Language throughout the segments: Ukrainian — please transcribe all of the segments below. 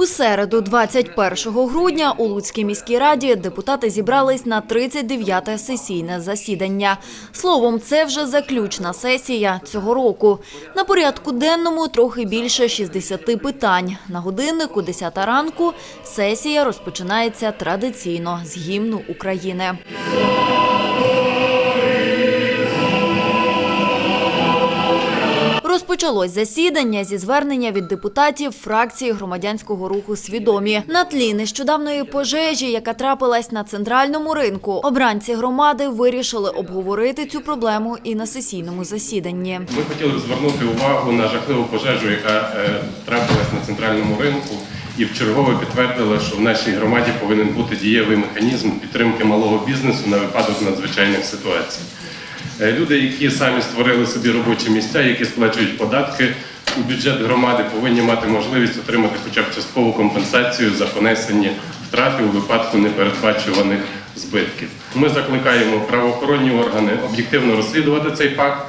У середу, 21 грудня, у Луцькій міській раді депутати зібрались на 39-те сесійне засідання. Словом, це вже заключна сесія цього року. На порядку денному трохи більше 60 питань. На годиннику 10 ранку сесія розпочинається традиційно з гімну України. Розпочалось засідання зі звернення від депутатів фракції громадянського руху свідомі на тлі нещодавної пожежі, яка трапилась на центральному ринку. Обранці громади вирішили обговорити цю проблему і на сесійному засіданні. Ми хотіли звернути увагу на жахливу пожежу, яка е, трапилась на центральному ринку, і вчергове підтвердила, що в нашій громаді повинен бути дієвий механізм підтримки малого бізнесу на випадок надзвичайних ситуацій. Е, Люди, які самі створили собі робочі місця, які сплачують податки у бюджет громади, повинні мати можливість отримати хоча б часткову компенсацію за понесені втрати у випадку непередбачуваних збитків. Ми закликаємо правоохоронні органи об'єктивно розслідувати цей факт.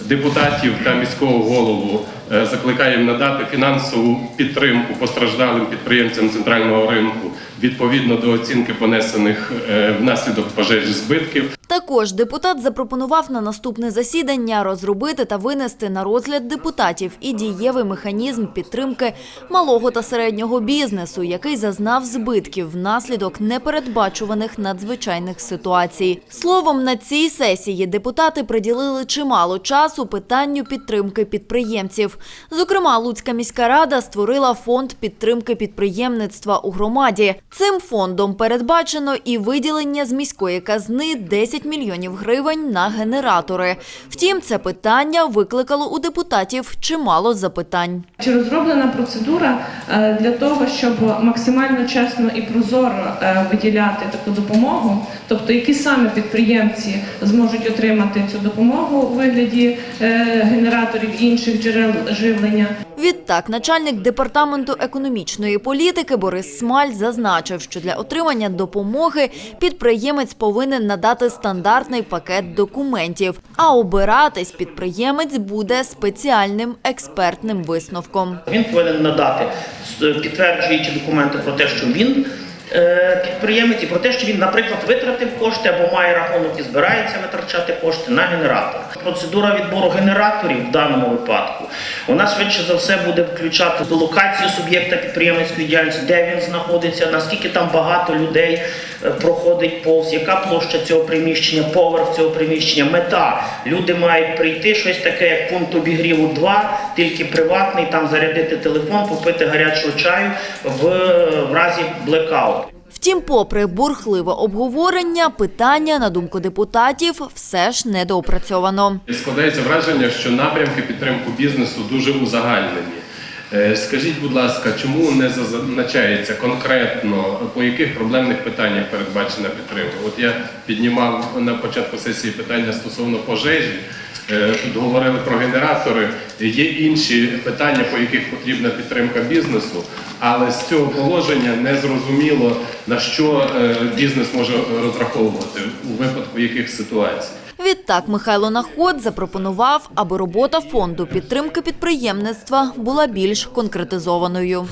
Депутатів та міського голову е, закликаємо надати фінансову підтримку постраждалим підприємцям центрального ринку відповідно до оцінки понесених е, внаслідок пожежі збитків. Також депутат запропонував на наступне засідання розробити та винести на розгляд депутатів і дієвий механізм підтримки малого та середнього бізнесу, який зазнав збитків внаслідок непередбачуваних надзвичайних ситуацій. Словом, на цій сесії депутати приділили чимало часу питанню підтримки підприємців. Зокрема, Луцька міська рада створила фонд підтримки підприємництва у громаді. Цим фондом передбачено і виділення з міської казни 10 мільйонів гривень на генератори. Втім, це питання викликало у депутатів чимало запитань. Чи розроблена процедура е, для того, щоб максимально чесно і прозоро е, виділяти таку допомогу? Тобто, які саме підприємці зможуть отримати цю допомогу у вигляді е, генераторів інших джерел живлення? Відтак, начальник департаменту економічної політики Борис Смаль зазначив, що для отримання допомоги підприємець повинен надати стандартний пакет документів, а обиратись підприємець буде спеціальним експертним висновком. Він повинен надати підтверджуючи документи про те, що він е, підприємець, і про те, що він, наприклад, витратив кошти або має рахунок і збирається витрачати кошти на генератор. Процедура відбору генераторів в даному випадку вона швидше за все буде включати локацію суб'єкта підприємницької діяльності, де він знаходиться, наскільки там багато людей е, проходить повз, яка площа цього приміщення, поверх цього приміщення, мета. Люди мають прийти щось таке, як пункт обігріву 2, тільки приватний, там зарядити телефон, попити гарячого чаю в, в разі блекауту. Втім, попри бурхливе обговорення, питання, на думку депутатів, все ж недоопрацьовано. Складається враження, що напрямки підтримку бізнесу дуже узагальнені. Е, Скажіть, будь ласка, чому не зазначається конкретно по яких проблемних питаннях передбачена підтримка? От я піднімав на початку сесії питання стосовно пожежі. Е, Тут говорили про генератори. Є інші питання, по яких потрібна підтримка бізнесу, але з цього положення не зрозуміло на що е, бізнес може розраховувати у випадку яких ситуацій. Відтак Михайло Наход запропонував, аби робота фонду підтримки підприємництва була більш конкретизованою.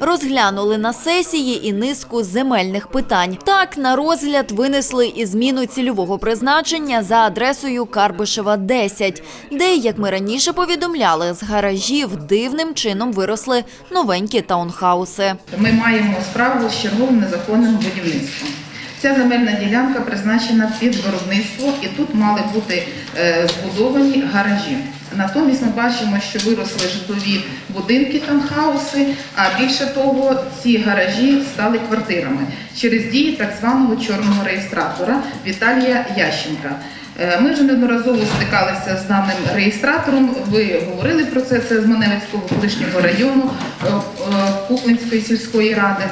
Розглянули на сесії і низку земельних питань. Так, на розгляд винесли і зміну цільового призначення за адресою Карбишева 10, де, як ми раніше повідомляли, з гаражів дивним чином виросли новенькі таунхауси. Ми маємо справу з черговим незаконним будівництвом. Ця земельна ділянка призначена під виробництво, і тут мали бути е, збудовані гаражі. Натомість ми бачимо, що виросли житлові будинки таунхауси, а більше того, ці гаражі стали квартирами через дії так званого чорного реєстратора Віталія Ященка. Е, Ми вже неодноразово стикалися з даним реєстратором. Ви говорили про це. Це з Маневицького колишнього району е, е, Куклинської сільської ради.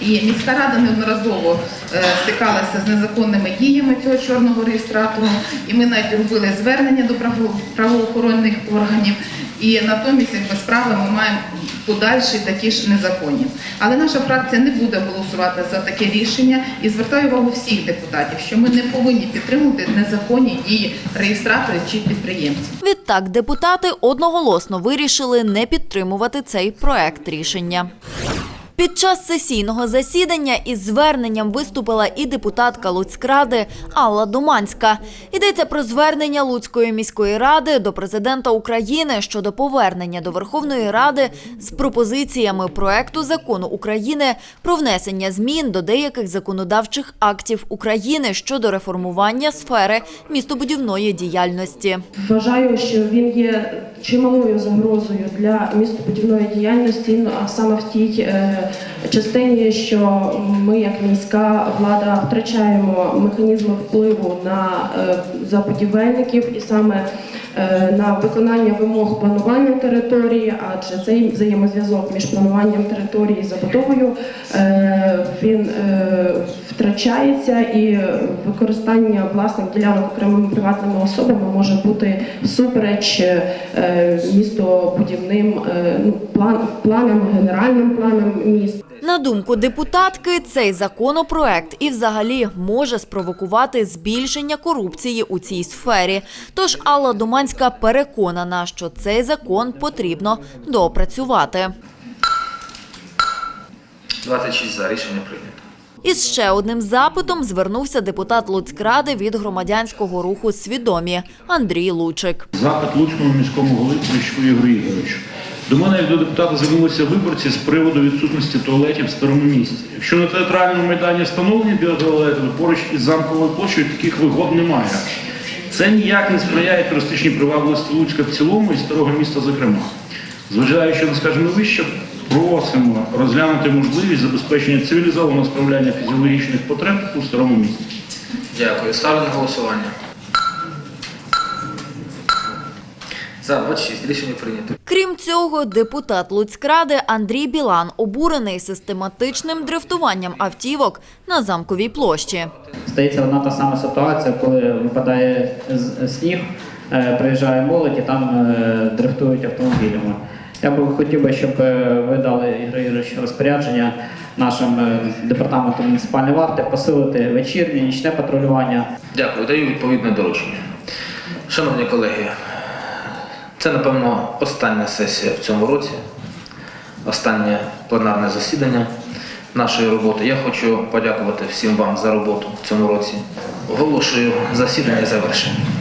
І міська рада неодноразово е, стикалася з незаконними діями цього чорного реєстратору, і ми навіть робили звернення до право- правоохоронних органів. І натомість, якби справи ми маємо подальші такі ж незаконні. Але наша фракція не буде голосувати за таке рішення і звертаю увагу всіх депутатів, що ми не повинні підтримувати незаконні дії реєстраторів чи підприємців. Відтак депутати одноголосно вирішили не підтримувати цей проект рішення. Під час сесійного засідання із зверненням виступила і депутатка Луцькради Алла Думанська. Йдеться про звернення Луцької міської ради до президента України щодо повернення до Верховної Ради з пропозиціями проекту закону України про внесення змін до деяких законодавчих актів України щодо реформування сфери містобудівної діяльності. Вважаю, що він є чималою загрозою для містобудівної діяльності, ну, а саме в тій е, частині, що ми, як міська влада, втрачаємо механізми впливу на е, забудівельників і саме на виконання вимог планування території, адже цей взаємозв'язок між плануванням території і забудовою е, він е, втрачається і використання власних ділянок окремими приватними особами може бути всупереч е, містобудівним е, ну, план, планам, генеральним планам міст. На думку депутатки, цей законопроект і взагалі може спровокувати збільшення корупції у цій сфері. Тож Алла Думанська переконана, що цей закон потрібно доопрацювати. 26 за рішення прийнято. Із ще одним запитом звернувся депутат Луцькради від громадянського руху Свідомі Андрій Лучик. Запит Луцькому міському голові Поліщуку Ігорю Ігоровичу. До мене як до депутата звернулися виборці з приводу відсутності туалетів в старому місті. Якщо на театральному майдані встановлені біотуалети, то поруч із замковою площею таких вигод немає. Це ніяк не сприяє туристичній привабливості Луцька в цілому і старого міста зокрема. Зважаючи на сказане вище, просимо розглянути можливість забезпечення цивілізованого справляння фізіологічних потреб у старому місті. Дякую. Ставлю на голосування. За 26 рішення прийнято. Крім цього, депутат Луцькради Андрій Білан обурений систематичним дрифтуванням автівок на замковій площі. Стається одна та сама ситуація, коли випадає з- сніг, е, приїжджає молодь і там е, дрифтують автомобілями. Я би хотів би, щоб е, ви дали Ігор розпорядження нашим департаменту муніципальної варти посилити вечірнє, нічне патрулювання. Дякую. Даю відповідне доручення. Шановні колеги, це, напевно, остання сесія в цьому році, останнє пленарне засідання нашої роботи. Я хочу подякувати всім вам за роботу в цьому році. Оголошую засідання завершеним.